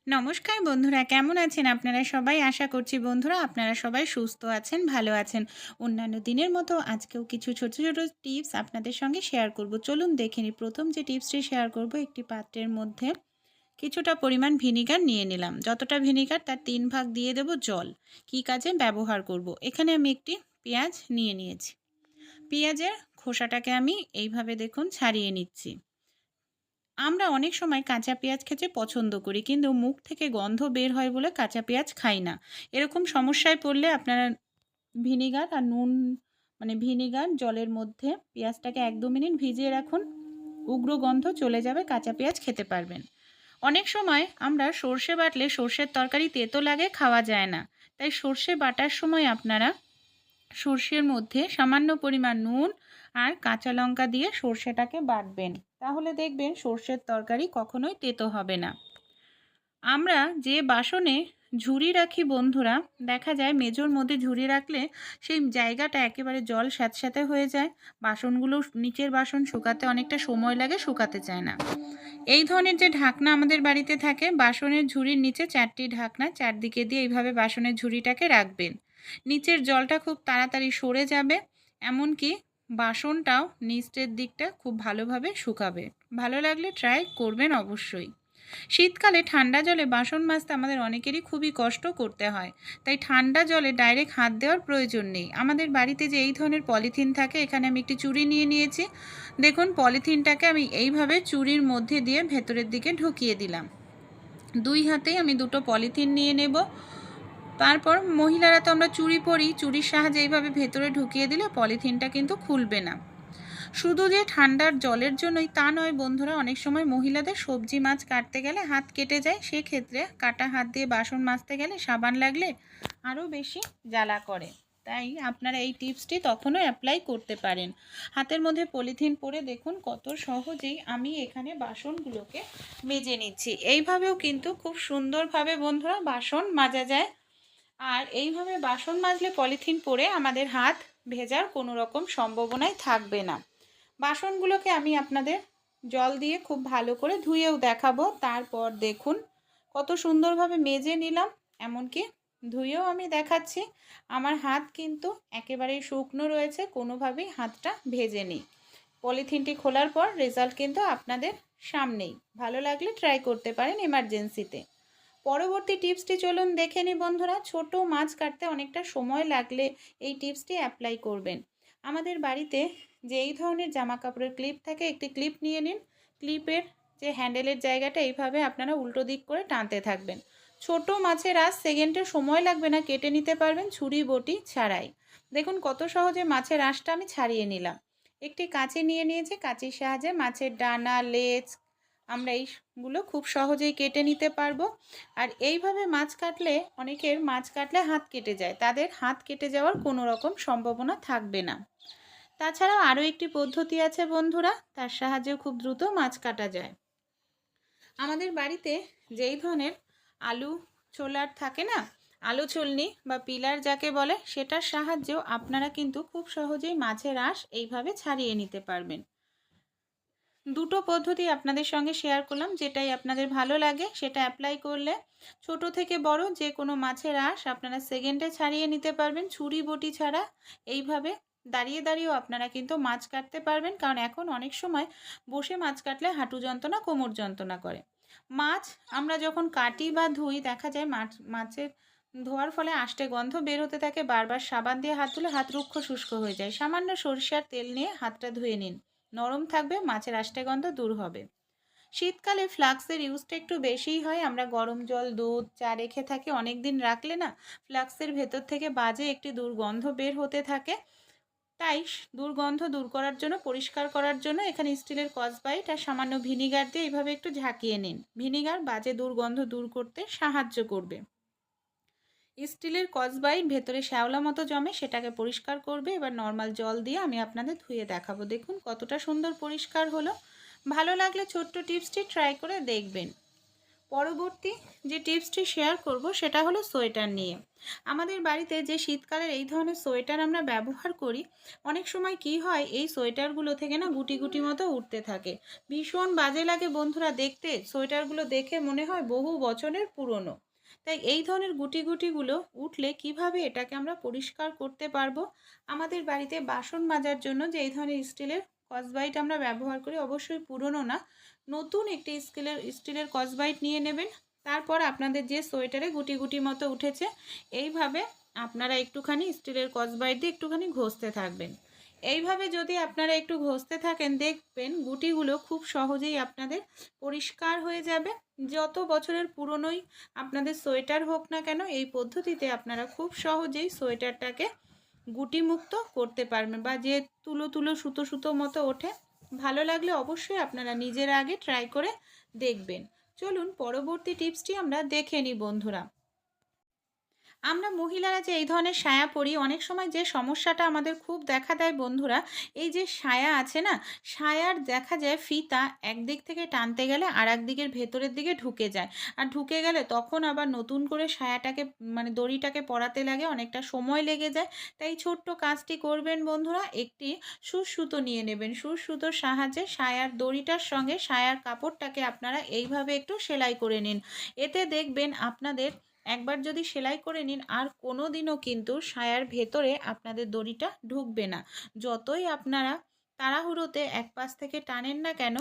নমস্কার বন্ধুরা, কেমন আছেন আপনারা সবাই? আশা করছি বন্ধুরা আপনারা সবাই সুস্থ আছেন, ভালো আছেন। অন্যান্য দিনের মতো আজকেও কিছু ছোট ছোট টিপস আপনাদের সঙ্গে শেয়ার করব। চলুন দেখে নিই। প্রথম যে টিপসটি শেয়ার করব, একটি পাত্রের মধ্যে কিছুটা পরিমাণ ভিনিগার নিয়ে নিলাম। যতটা ভিনিগার তার তিন ভাগ দিয়ে দেব জল। কি কাজে ব্যবহার করব? এখানে আমি একটি পেঁয়াজ নিয়ে নিয়েছি। পেঁয়াজের খোসাটাকে আমি এইভাবে দেখুন ছাড়িয়ে নিচ্ছি। আমরা অনেক সময় কাঁচা পেঁয়াজ খেতে পছন্দ করি, কিন্তু মুখ থেকে গন্ধ বের হয় বলে কাঁচা পেঁয়াজ খাই না। এরকম সমস্যায় পড়লে আপনারা ভিনিগার আর নুন মানে ভিনিগার, জলের মধ্যে পেঁয়াজটাকে এক দু মিনিট ভিজিয়ে রাখুন, উগ্র গন্ধ চলে যাবে, কাঁচা পেঁয়াজ খেতে পারবেন। অনেক সময় আমরা সর্ষে বাটলে সর্ষের তরকারি তেতো লাগে, খাওয়া যায় না। তাই সর্ষে বাটার সময় আপনারা সর্ষের মধ্যে সামান্য পরিমাণ নুন আর কাঁচা লঙ্কা দিয়ে সর্ষেটাকে বাটবেন। তাহলে দেখবেন সর্ষের তরকারি কখনোই তেতো হবে না। আমরা যে বাসনে ঝুড়ি রাখি বন্ধুরা, দেখা যায় মেজোর মধ্যে ঝুড়ি রাখলে সেই জায়গাটা একেবারে জল স্যাঁতস্যাঁতে হয়ে যায়, বাসনগুলো নিচের বাসন শুকাতে অনেকটা সময় লাগে, শুকাতে চায় না। এই ধরনের যে ঢাকনা আমাদের বাড়িতে থাকে, বাসনের ঝুড়ির নিচে চারটি ঢাকনা, চারদিকে দিয়ে এইভাবে বাসনের ঝুড়িটাকে রাখবেন। নিচের জলটা খুব তাড়াতাড়ি সরে যাবে, এমনকি বাসনটাও নিচের দিকটা খুব ভালোভাবে শুকাবে। ভালো লাগলে ট্রাই করবেন অবশ্যই। শীতকালে ঠান্ডা জলে বাসন মাজতে আমাদের অনেকেরই খুবই কষ্ট করতে হয়। তাই ঠান্ডা জলে ডাইরেক্ট হাত দেওয়ার প্রয়োজন নেই। আমাদের বাড়িতে যে এই ধরনের পলিথিন থাকে, এখানে আমি একটি চুড়ি নিয়ে নিয়েছি। দেখুন, পলিথিনটাকে আমি এইভাবে চুড়ির মধ্যে দিয়ে ভেতরের দিকে ঢুকিয়ে দিলাম। দুই হাতেই আমি দুটো পলিথিন নিয়ে নেব। তারপর মহিলারা তো আমরা চুড়ি পরি, চুরির সাহায্যে এইভাবে ভেতরে ঢুকিয়ে দিলে পলিথিনটা কিন্তু খুলবে না। শুধু যে ঠান্ডার জলের জন্যই তা নয় বন্ধুরা, অনেক সময় মহিলাদের সবজি মাছ কাটতে গেলে হাত কেটে যায়, সেক্ষেত্রে কাটা হাত দিয়ে বাসন মাজতে গেলে সাবান লাগলে আরও বেশি জ্বালা করে। তাই আপনারা এই টিপসটি তখনও অ্যাপ্লাই করতে পারেন। হাতের মধ্যে পলিথিন পরে দেখুন কত সহজেই আমি এখানে বাসনগুলোকে মেজে নিচ্ছি। এইভাবেও কিন্তু খুব সুন্দরভাবে বন্ধুরা বাসন মাজা যায়। আর এইভাবে বাসন মাজলে পলিথিন পরে আমাদের হাত ভেজার কোনো রকম সম্ভাবনাই থাকবে না। বাসনগুলোকে আমি আপনাদের জল দিয়ে খুব ভালো করে ধুয়েও দেখাবো। তারপর দেখুন কত সুন্দরভাবে মেজে নিলাম, এমনকি ধুয়েও আমি দেখাচ্ছি। আমার হাত কিন্তু একেবারেই শুকনো রয়েছে, কোনোভাবেই হাতটা ভেজে নিই। পলিথিনটি খোলার পর রেজাল্ট কিন্তু আপনাদের সামনেই। ভালো লাগলে ট্রাই করতে পারেন এমার্জেন্সিতে। পরবর্তী টিপসটি চলুন দেখে নিই বন্ধুরা। ছোট মাছ কাটতে অনেকটা সময় লাগলে এই টিপসটি অ্যাপ্লাই করবেন। আমাদের বাড়িতে যে এই ধরনের জামা কাপড়ের ক্লিপ থাকে, একটি ক্লিপ নিয়ে নিন। ক্লিপের যে হ্যান্ডেলের জায়গাটা, এইভাবে আপনারা উল্টো দিক করে টানতে থাকবেন। ছোট মাছের আজ সেকেন্ডে সময় লাগবে না, কেটে নিতে পারবেন ছুরি, বটি ছাড়াই। দেখুন কত সহজে মাছের আঁশটা আমি ছাড়িয়ে নিলাম। একটি কাঁচি নিয়ে নিয়েছি, কাঁচির সাহায্যে মাছের ডানা, লেজ আমরা এইগুলো খুব সহজেই কেটে নিতে পারব। আর এইভাবে মাছ কাটলে, অনেকের মাছ কাটলে হাত কেটে যায়। তাদের হাত কেটে যাওয়ার কোনো রকম সম্ভাবনা থাকবে না। তাছাড়াও আরও একটি পদ্ধতি আছে বন্ধুরা, তার সাহায্যেও খুব দ্রুত মাছ কাটা যায়। আমাদের বাড়িতে যেই ধরনের আলু ছোলার থাকে না, আলু চলনি বা পিলার যাকে বলে, সেটার সাহায্যেও আপনারা কিন্তু খুব সহজেই মাছের আঁশ এইভাবে ছাড়িয়ে নিতে পারবেন। দুটো পদ্ধতি আপনাদের সঙ্গে শেয়ার করলাম, যেটাই আপনাদের ভালো লাগে, সেটা অ্যাপ্লাই করলে ছোট থেকে বড় যে কোনো মাছের আঁশ আপনারা সেকেন্ডে ছাড়িয়ে নিতে পারবেন, ছুরি বটি ছাড়া। এইভাবে দাঁড়িয়ে দাঁড়িয়েও আপনারা কিন্তু মাছ কাটতে পারবেন, কারণ এখন অনেক সময় বসে মাছ কাটলে হাঁটু যন্ত্রণা, কোমর যন্ত্রণা করে। মাছ আমরা যখন কাটি বা ধুই, দেখা যায় মাছ, মাছের ধোয়ার ফলে আষ্টে গন্ধ বের হতে থাকে, বারবার সাবান দিয়ে হাত তুলে হাত রুক্ষ শুষ্ক হয়ে যায়। সামান্য সরিষার তেল নিয়ে হাতটা ধুয়ে নিন। নরম থাকবে, মাছের আষ্টে গন্ধ দূর হবে। শীতকালে ফ্লাক্সের ইউজটা একটু বেশিই হয়, আমরা গরম জল, দুধ, চা রেখে থাকি অনেক দিন রাখলে না ফ্লাক্সের ভেতর থেকে বাজে একটি দুর্গন্ধ বের হতে থাকে। তাই দুর্গন্ধ দূর করার জন্য, পরিষ্কার করার জন্য এখানে স্টিলের কসবাইট আর সামান্য ভিনিগার দিয়ে এইভাবে একটু ঝাঁকিয়ে নিন। ভিনিগার বাজে দুর্গন্ধ দূর করতে সাহায্য করবে। স্টিলের কসবাইট ভেতরে শ্যাওলা মতো জমে সেটাকে পরিষ্কার করবে। এবার নর্মাল জল দিয়ে আমি আপনাদের ধুয়ে দেখাবো। দেখুন কতটা সুন্দর পরিষ্কার হলো। ভালো লাগলে ছোট্ট টিপসটি ট্রাই করে দেখবেন। পরবর্তী যে টিপসটি শেয়ার করব সেটা হলো সোয়েটার নিয়ে। আমাদের বাড়িতে যে শীতকালের এই ধরনের সোয়েটার আমরা ব্যবহার করি, অনেক সময় কি হয়, এই সোয়েটারগুলো থেকে না গুটি গুটি মতো উঠতে থাকে। ভীষণ বাজে লাগে বন্ধুরা দেখতে। সোয়েটারগুলো দেখে মনে হয় বহু বছরের পুরনো। তাই এই ধরনের গুটি গুটিগুলো উঠলে কীভাবে এটাকে আমরা পরিষ্কার করতে পারব? আমাদের বাড়িতে বাসন মাজার জন্য যে এই ধরনের স্টিলের কসবাইট আমরা ব্যবহার করি অবশ্যই পুরনো না। নতুন একটি স্টিলের স্টিলের কসবাইট নিয়ে নেবেন। তারপর আপনাদের যে সোয়েটারে গুটি গুটি মতো উঠেছে, এইভাবে আপনারা একটুখানি স্টিলের কসবাইট দিয়ে একটুখানি ঘষতে থাকবেন। এইভাবে যদি আপনারা একটু ঘষতে থাকেন, দেখবেন গুটিগুলো খুব সহজেই আপনাদের পরিষ্কার হয়ে যাবে। যত বছরের পুরনোই আপনাদের সোয়েটার হোক না কেন, এই পদ্ধতিতে আপনারা খুব সহজেই সোয়েটারটাকে গুটিমুক্ত করতে পারবেন বা যে তুলো তুলো, সুতো সুতো মতো ওঠে, ভালো লাগলে অবশ্যই আপনারা নিজের আগে ট্রাই করে দেখবেন। চলুন পরবর্তী টিপসটি আমরা দেখে নিই বন্ধুরা। আমরা মহিলারা যে এই ধরনের সায়া পরি, অনেক সময় যে সমস্যাটা আমাদের খুব দেখা দেয় বন্ধুরা, এই যে সায়া আছে না, সায়ার দেখা যায় ফিতা একদিক থেকে টানতে গেলে আর দিকের ভেতরের দিকে ঢুকে যায়। আর ঢুকে গেলে তখন আবার নতুন করে সায়াটাকে মানে দড়িটাকে পরাতে লাগে, অনেকটা সময় লেগে যায়। তাই ছোট্ট কাজটি করবেন বন্ধুরা, একটি সুসুতো নিয়ে নেবেন। সুসুতোর সাহায্যে সায়ার দড়িটার সঙ্গে সায়ার কাপড়টাকে আপনারা এইভাবে একটু সেলাই করে নিন। এতে দেখবেন আপনাদের একবার যদি সেলাই করে নিন, আর কোনো দিনও কিন্তু সায়ার ভেতরে আপনাদের দড়িটা ঢুকবে না। যতই আপনারা তাড়াহুড়োতে এক পাশ থেকে টানেন না কেন,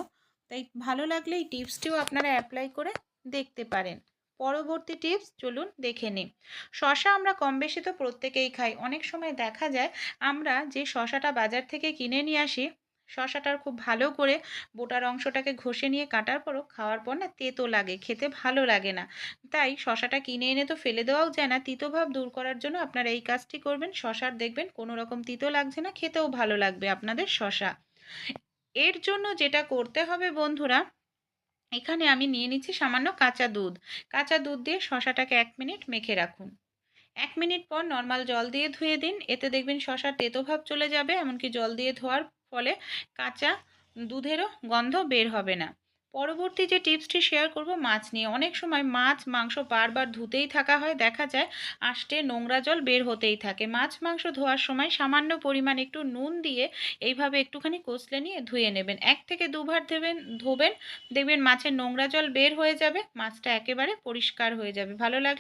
তাই ভালো লাগলে এই টিপসটিও আপনারা অ্যাপ্লাই করে দেখতে পারেন। পরবর্তী টিপস চলুন দেখে নিন শশা আমরা কম বেশি তো প্রত্যেকেই খাই। অনেক সময় দেখা যায় আমরা যে শশাটা বাজার থেকে কিনে নিয়ে আসি শশাটার খুব ভালো করে বোটার অংশটাকে ঘষে নিয়ে কাটার পরও খাওয়ার পর না তেতো লাগে, খেতে ভালো লাগে না। তাই শশাটা কিনে এনে তো ফেলে দেওয়াও যায় না। তিতোভাব দূর করার জন্য আপনারা এই কাজটি করবেন। শশার দেখবেন কোনো রকম তিতো লাগছে না, খেতেও ভালো লাগবে আপনাদের শশা। এর জন্য যেটা করতে হবে বন্ধুরা, এখানে আমি নিয়ে নিচ্ছি সামান্য কাঁচা দুধ। কাঁচা দুধ দিয়ে শশাটাকে এক মিনিট মেখে রাখুন। এক মিনিট পর নর্মাল জল দিয়ে ধুয়ে দিন। এতে দেখবেন শশার তেতোভাব চলে যাবে, এমনকি জল দিয়ে ধোয়ার ফলে কাঁচা দুধেরও গন্ধ বের হবে না। পরবর্তী যে টিপসটি শেয়ার করব মাছ নিয়ে। অনেক সময় মাছ, মাংস বারবার ধুতেই থাকা হয়। দেখা যায় আষ্টে নোংরা জল বের হতেই থাকে। মাছ, মাংস ধোয়ার সময় সামান্য পরিমাণ একটু নুন দিয়ে এইভাবে একটুখানি কষলে নিয়ে ধুয়ে নেবেন। এক থেকে দুবার দেবেন ধোবেন, দেখবেন মাছের নোংরা জল বের হয়ে যাবে। মাছটা একেবারে পরিষ্কার হয়ে যাবে। ভালো লাগলে